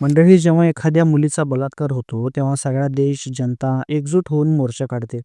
मंडळी जेव्हा एखाद्या मुलीचा बलात्कार होतो तेव्हा सगळा देश जनता एकजूट होऊन मोर्चा काढते.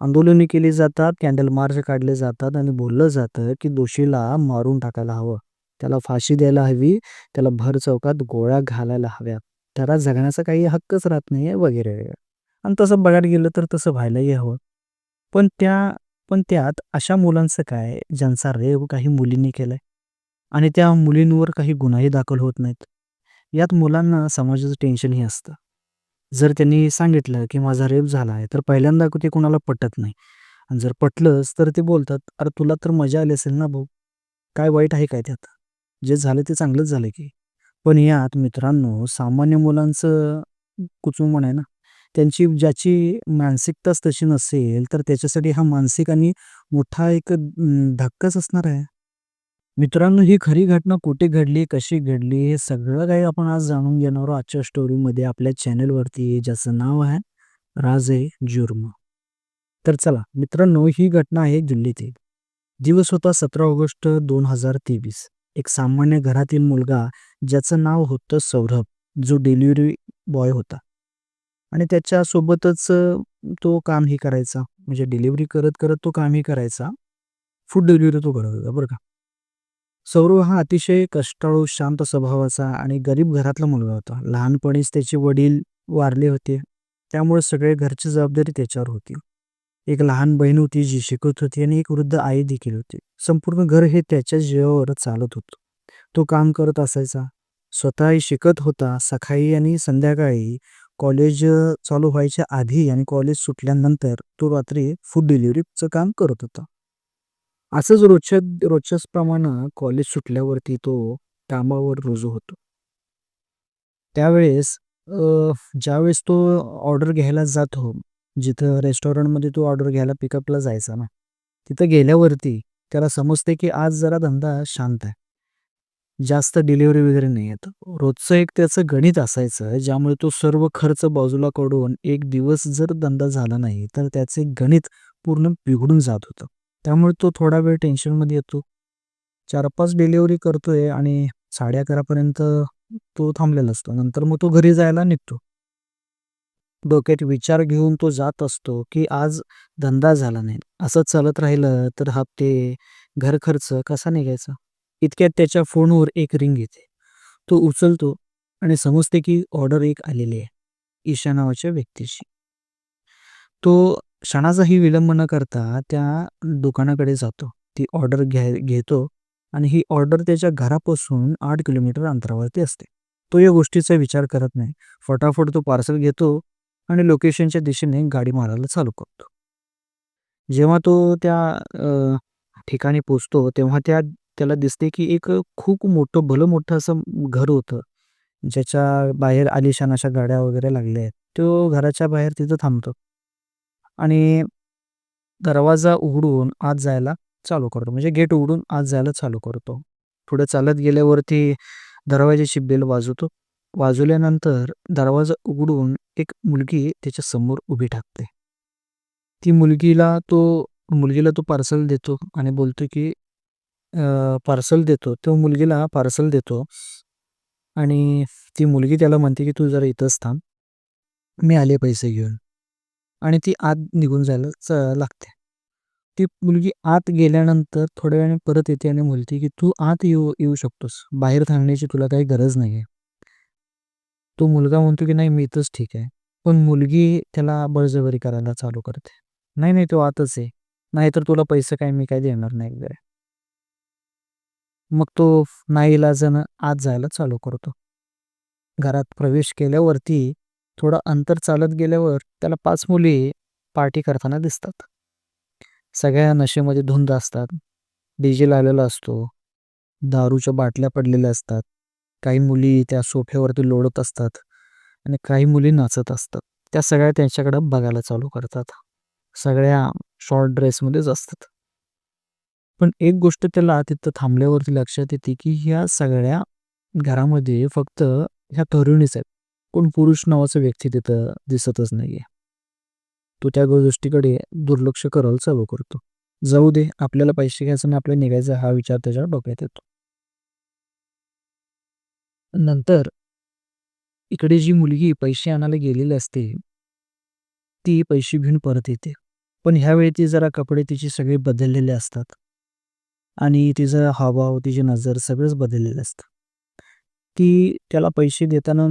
आंदोलने केली जातात कॅन्डल मार्च काढले जातात आणि बोललं जातं की दोषीला मारून टाकायला हवं. त्याला फाशी द्यायला हवी त्याला भर चौकात गोळ्या घालायला हव्या त्याला जगण्याचा काही हक्कच राहत नाही वगैरे वगैरे. आणि तसं बघायला गेलं तर तसं व्हायलाही हवं. पण त्या पण त्यात अशा मुलांचं काय? ज्यांचा रेव काही मुलींनी केलाय. आणि त्या मुलींवर काही गुन्हाही दाखल होत नाहीत. यात मुलांना समाजाचं टेन्शनही असतं. जर त्यांनी सांगितलं की माझा रेप झाला आहे तर पहिल्यांदा ते कुणाला पटत नाही. आणि जर पटलंच तर ते बोलतात अरे तुला तर मजा आली असेल ना भाऊ? काय वाईट आहे काय त्यात? जे झालं ते चांगलंच झालं की. पण यात मित्रांनो सामान्य मुलांचं कुचुंबण आहे ना. त्यांची ज्याची मानसिकताच तशी नसेल तर त्याच्यासाठी हा मानसिक आणि मोठा एक धक्काच असणार आहे. मित्रांनो ही खरी घटना कुठे घडली कशी घडली हे सगळं काही आपण आज जाणून घेणार आहोत. आजच्या स्टोरीमध्ये आपल्या चॅनलवरती ज्याचं नाव आहे राज जुर्म. तर चला मित्रांनो ही घटना आहे दिल्लीतील. दिवस होता सतरा ऑगस्ट दोन हजार तेवीस. एक सामान्य घरातील मुलगा ज्याचं नाव होतं सौरभ जो डिलिव्हरी बॉय होता. आणि त्याच्यासोबतच तो कामही करायचा. म्हणजे डिलिव्हरी करत करत तो कामही करायचा. फूड डिलिव्हरी तो करत होता बरं का. सौरव हा अतिशय कष्टाळू शांत स्वभावाचा आणि गरीब घरातला मुलगा होता. लहानपणीच त्याचे वडील वारले होते. त्यामुळे सगळे घरची जबाबदारी त्याच्यावर होती. एक लहान बहीण होती जी शिकत होती आणि एक वृद्ध आई देखील होती. संपूर्ण घर हे त्याच्या जीवावर चालत होतं. तो काम करत असायचा. स्वतःही शिकत होता. सकाळी आणि संध्याकाळी कॉलेज चालू व्हायच्या आधी आणि कॉलेज सुटल्यानंतर तो रात्री फूड डिलिव्हरीचं काम करत होता. असंच रोजच्या रोजच्याच प्रमाणे कॉलेज सुटल्यावरती तो कामावर रुजू होतो. त्यावेळेस अ, ज्यावेळेस तो ऑर्डर घ्यायला जातो जिथं रेस्टॉरंटमध्ये तो ऑर्डर घ्यायला पिकअपला जायचा ना तिथं गेल्यावरती त्याला समजते की आज जरा धंदा शांत आहे. जास्त डिलिव्हरी वगैरे नाही येत. रोजचं एक त्याचं गणित असायचं ज्यामुळे तो सर्व खर्च बाजूला कडून एक दिवस जर धंदा झाला नाही तर त्याचे गणित पूर्ण बिघडून जात होतं. त्यामुळे तो थोडा वेळ टेन्शनमध्ये येतो. चार पाच डिलिव्हरी करतोय आणि साडे अकरापर्यंत तो थांबलेला असतो. नंतर मग तो घरी जायला निघतो. डोक्यात विचार घेऊन तो जात असतो की आज धंदा झाला नाही. असं चालत राहिलं तर हप्ते घर खर्च कसा निघायचा? इतक्यात त्याच्या फोनवर एक रिंग येते. तो उचलतो आणि समजते की ऑर्डर एक आलेली आहे. ईशा नावाच्या व्यक्तीशी तो क्षणाचाही विलंब न करता त्या दुकानाकडे जातो. ती ऑर्डर घ्या घेतो आणि ही ऑर्डर त्याच्या घरापासून आठ किलोमीटर अंतरावरती असते. तो या गोष्टीचा विचार करत नाही. फटाफट तो पार्सल घेतो आणि लोकेशनच्या दिशेने गाडी मारायला चालू करतो. जेव्हा तो त्या ठिकाणी पोचतो तेव्हा त्या त्याला दिसते की एक खूप मोठं भलं मोठं असं घर होतं. ज्याच्या बाहेर आलिशान अशा गाड्या वगैरे लागल्या आहेत. तो घराच्या बाहेर तिथं थांबतो. आणि दरवाजा उघडून आत जायला चालू करतो. म्हणजे गेट उघडून आत जायला चालू करतो. पुढे चालत गेल्यावरती दरवाजाची बेल वाजवतो. वाजवल्यानंतर दरवाजा उघडून एक मुलगी त्याच्यासमोर उभी टाकते ती मुलगीला तो मुलगीला तो पार्सल देतो आणि बोलतो की पार्सल देतो. तो मुलगीला पार्सल देतो आणि ती मुलगी त्याला म्हणते की तू जरा इथंच थांब. मी आले पैसे घेऊन. आणि ती आत निघून जायला लागते. ती मुलगी आत गेल्यानंतर थोड्या वेळाने परत येते आणि बोलते की तू आत येऊ येऊ शकतोस. बाहेर थांबण्याची तुला काही गरज नाही आहे तो मुलगा म्हणतो की नाही मी इथंच ठीक आहे. पण मुलगी त्याला बळजबरी करायला चालू करते. नाही नाही तो आतच आहे. नाहीतर तुला पैसे काय मी काय देणार नाही वगैरे. मग तो नाईलाजानं आत जायला चालू करतो. घरात प्रवेश केल्यावरती थोडं अंतर चालत गेल्यावर त्याला पाच मुली पार्टी करताना दिसतात. सगळ्या नशेमध्ये धुंद असतात. डीजे लावलेला असतो. दारूच्या बाटल्या पडलेल्या असतात. काही मुली त्या सोफ्यावरती लोळत असतात आणि काही मुली नाचत असतात. त्या सगळ्या त्यांच्याकडं बघायला चालू करतात. सगळ्या शॉर्ट ड्रेसमध्येच असतात. पण एक गोष्ट त्याला तिथं थांबल्यावरती लक्षात येते की ह्या सगळ्या घरामध्ये फक्त ह्या तरुणीच आहेत. कोण पुरुष नावाचा व्यक्ती तिथं दिसतच नाहीये तो त्या गोष्टीकडे दुर्लक्ष करायला चालू करतो जाऊ दे आपल्याला पैसे घ्यायचं आणि आपल्याला निघायचा हा विचार त्याच्या डोक्यात येतो नंतर इकडे जी मुलगी पैसे आणायला गेलेली असते, ती पैसे घेऊन परत येते. पण ह्यावेळी ती जरा कपडे तिचे सगळे बदललेले असतात आणि तिचा हावभाव, तिची नजर सगळंच बदललेलं असतं. ती त्याला पैसे देताना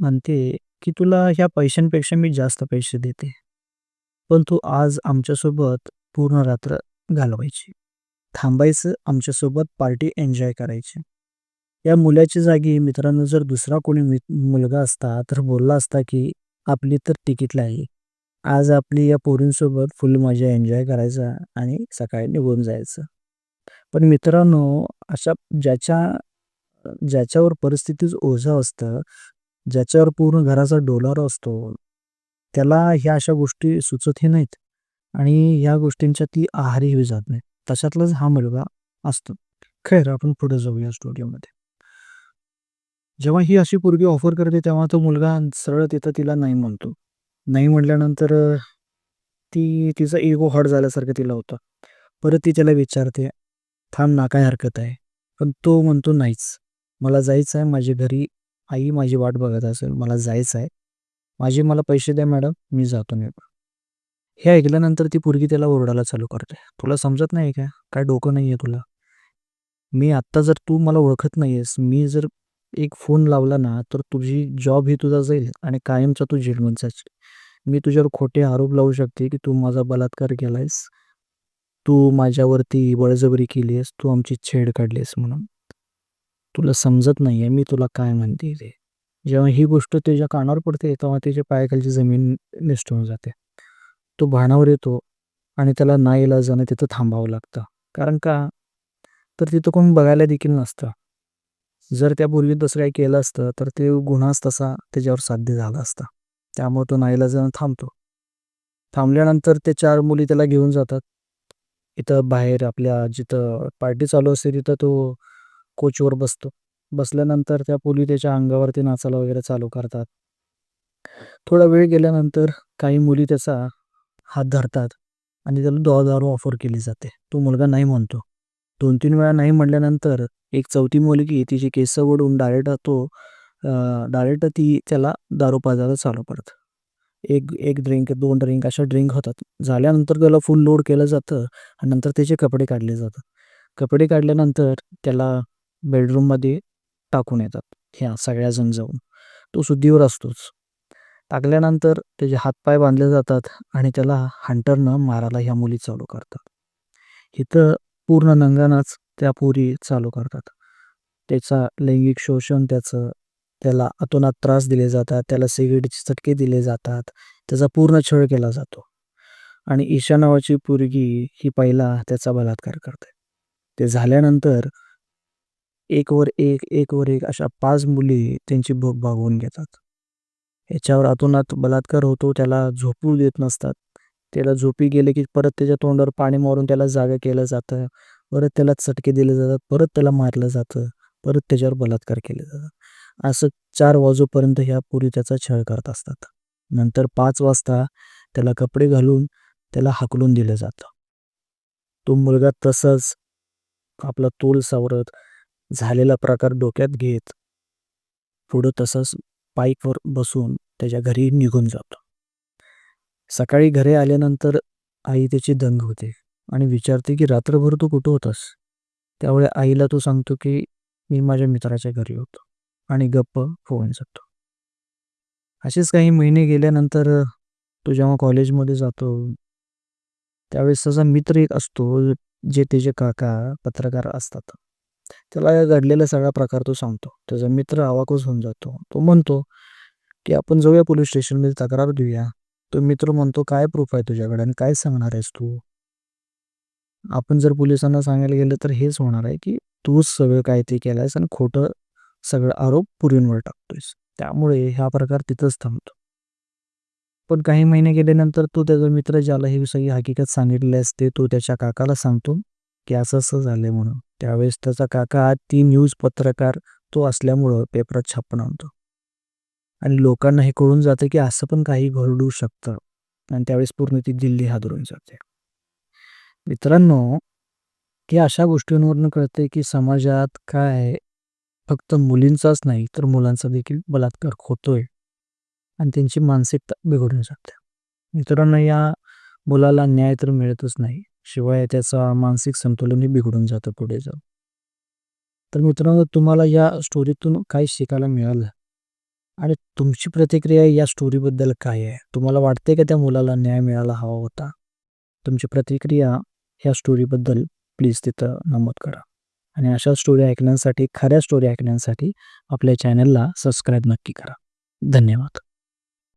म्हणते, की "तुला ह्या पैशांपेक्षा मी जास्त पैसे देते. पण तू आज आमच्यासोबत पूर्ण रात्र घालवायची. थांबायचं, आमच्यासोबत पार्टी एन्जॉय करायची." या मुलाच्या जागी मित्रांनो जर दुसरा कोणी मुलगा असता, तर बोलला असता, की "आपली तर तिकीट आहे आज आपली या पोरींसोबत फुल मजा एन्जॉय करायचा आणि सकाळी निघून जायचं." पण मित्रांनो, अशा ज्याच्या ज्याच्यावर परिस्थितीच ओझं असतं, ज्याच्यावर पूर्ण घराचा डोलारा असतो, त्याला ह्या अशा गोष्टी सुचतही नाहीत आणि ह्या गोष्टींच्या ती आहारीही जात नाही. तशातलाच हा मुलगा असतो. खैर आपण पुढे जाऊया स्टुडिओमध्ये जेव्हा ही अशी पोरगी ऑफर करते, तेव्हा तो मुलगा सरळ तिथं तिला नाही म्हणतो. नाही म्हटल्यानंतर ती तिचा इगो हॉट झाल्यासारखं तिला होतं. परत ती त्याला विचारते, "थांब ना, काय हरकत आहे?" पण तो म्हणतो, "नाहीच. मला जायचं आहे. माझ्या घरी आई माझी वाट बघत असेल. मला जायचं आहे. माझे मला पैसे द्या मॅडम, मी जातो निघून." हे ऐकल्यानंतर ती पोरगी त्याला ओरडायला चालू करते. "तुला समजत नाही का? काय डोकं नाही आहे तुला? मी आत्ता जर तू मला ओळखत नाही आहेस, मी जर एक फोन लावला ना, तर तुझी जॉब ही तुझा जाईल आणि कायमचा तू जेलमध्ये जाशील. मी तुझ्यावर खोटे आरोप लावू शकते, की तू माझा बलात्कार केला आहेस. तू माझ्यावरती बळजबरी केली आहेस. तू आमची छेड काढली आहेस म्हणून. तुला समजत नाही आहे मी तुला काय म्हणते ते." जेव्हा ही गोष्ट त्याच्या कानावर पडते, तेव्हा त्याच्या पायाखालची जमीन निसटून जाते. तो भानावर येतो आणि त्याला नाईलाजाने तिथं थांबावं लागतं. कारण का? तर तिथं कोण बघायला देखील नसतं. जर त्या पूर्वी तसं काही केलं असतं, तर ते गुन्हाच तसा त्याच्यावर साध्य झाला असता. त्यामुळे तो नाईलाजाने थांबतो. थांबल्यानंतर ते चार मुली त्याला घेऊन जातात. इथं बाहेर आपल्या जिथं पार्टी चालू असते, तिथं तो कोचवर बसतो. बसल्यानंतर त्या पोली त्याच्या अंगावरती नाचायला वगैरे चालू करतात. थोडा वेळ गेल्यानंतर काही मुली त्याचा हात धरतात आणि त्याला दहा दारू ऑफर केली जाते. तो मुलगा नाही म्हणतो. 2-3 वेळा नाही म्हटल्यानंतर एक चौथी मुलगी तिची केस ओढून डायरेक्ट तो डायरेक्ट ती त्याला दारू पाजायला चालू करते. एक एक ड्रिंक, दोन ड्रिंक अशा ड्रिंक होतात. झाल्यानंतर त्याला फुल लोड केलं जातं आणि नंतर त्याचे कपडे काढले जातात. कपडे काढल्यानंतर त्याला बेडरूममध्ये टाकून येतात, ह्या सगळ्याजण जाऊन. तो सुद्धीवर असतोच. टाकल्यानंतर त्याचे हातपाय बांधले जातात आणि त्याला हंटरनं मारायला ह्या मुली चालू करतात. इथं पूर्ण नंगानाच त्या पोरी चालू करतात. त्याचा लैंगिक शोषण त्याचं, त्याला अतोनात त्रास दिले जातात, त्याला सिगरेटचे चटके दिले जातात, त्याचा पूर्ण छळ केला जातो. आणि ईशा नावाची पोरगी ही पहिला त्याचा बलात्कार करते. ते झाल्यानंतर एक वर एक, एक वर एक अशा पाच मुली त्यांची भूक भागवून घेतात. ह्याच्यावर अतोनात बलात्कार होतो. त्याला झोपू देत नसतात. त्याला झोपी गेले, की परत त्याच्या तोंडावर पाणी मारून त्याला जागं केलं जातं. परत त्याला चटके दिले जातात. परत त्याला मारलं जातं. परत त्याच्यावर बलात्कार केले जातात. असं चार वाजूपर्यंत ह्या पोरी त्याचा छळ करत असतात. नंतर पाच वाजता त्याला कपडे घालून त्याला हाकलून दिलं जातं. तो मुलगा तसंच आपला तोल सावरत, झालेला प्रकार डोक्यात घेत, पुढं तसंच बाईकवर बसून त्याच्या घरी निघून जातो. सकाळी घरी आल्यानंतर आई त्याची दंग होते आणि विचारते, की "रात्रभर तू कुठं होतास?" त्यावेळी आईला तो सांगतो, की "मी माझ्या मित्राच्या घरी होतो." आणि गप्प होऊन जातो. असेच काही महिने गेल्यानंतर तो जेव्हा कॉलेजमध्ये जातो, त्यावेळेस त्याचा मित्र एक असतो, जे त्याचे काका पत्रकार असतात. त्याला घडलेला सगळा प्रकार तो सांगतो. त्याचा मित्र आवाकच होऊन जातो. तो म्हणतो, की "आपण जाऊया पोलीस स्टेशनमध्ये तक्रार देऊया." तो मित्र म्हणतो, "काय प्रूफ आहे तुझ्याकडे आणि काय सांगणार आहेस तू?" आपण जर पोलिसांना सांगायला गेलं, तर हेच होणार आहे, की तूच सगळं काही ते केलं आहेस आणि खोटं सगळं आरोप पुरींवर टाकतोयस. त्यामुळे हा प्रकार तिथंच थांबतो. पण काही महिने गेल्यानंतर तो त्याचा मित्र ज्याला ही सगळी हकीकत सांगितली असते, तो त्याच्या काकाला सांगतो, की असं-असं झालंय म्हणून. त्यावेळेस त्याचा काका ती न्यूज पत्रकार तो असल्यामुळं पेपरात छापून आणतो. आणि लोकांना हे कळून जातं, की असं पण काही घडू शकतं आणि त्यावेळेस पूर्ण ती दिल्ली हादरून जाते. मित्रांनो, हे अशा गोष्टींवरून कळते की समाजात काय फक्त मुलींचाच नाही तर मुलांचा देखील बलात्कार होतोय आणि त्यांची मानसिकता बिघडून जाते मित्रांनो या मुलाला न्याय तर मिळतच नाही शिवाय त्याचा मानसिक संतुलनही बिघडून जातं पुढे जाऊन. तर मित्रांनो तुम्हाला या स्टोरीतून काय शिकायला मिळालं. आणि तुमची प्रतिक्रिया या स्टोरीबद्दल काय आहे? तुम्हाला वाटते का त्या मुलाला न्याय मिळाला हवा होता? तुमची प्रतिक्रिया या स्टोरीबद्दल प्लीज तिथं नमूद करा. आणि अशा स्टोरी ऐकण्यासाठी खऱ्या स्टोरी ऐकण्यासाठी आपल्या चॅनलला सबस्क्राईब नक्की करा. धन्यवाद.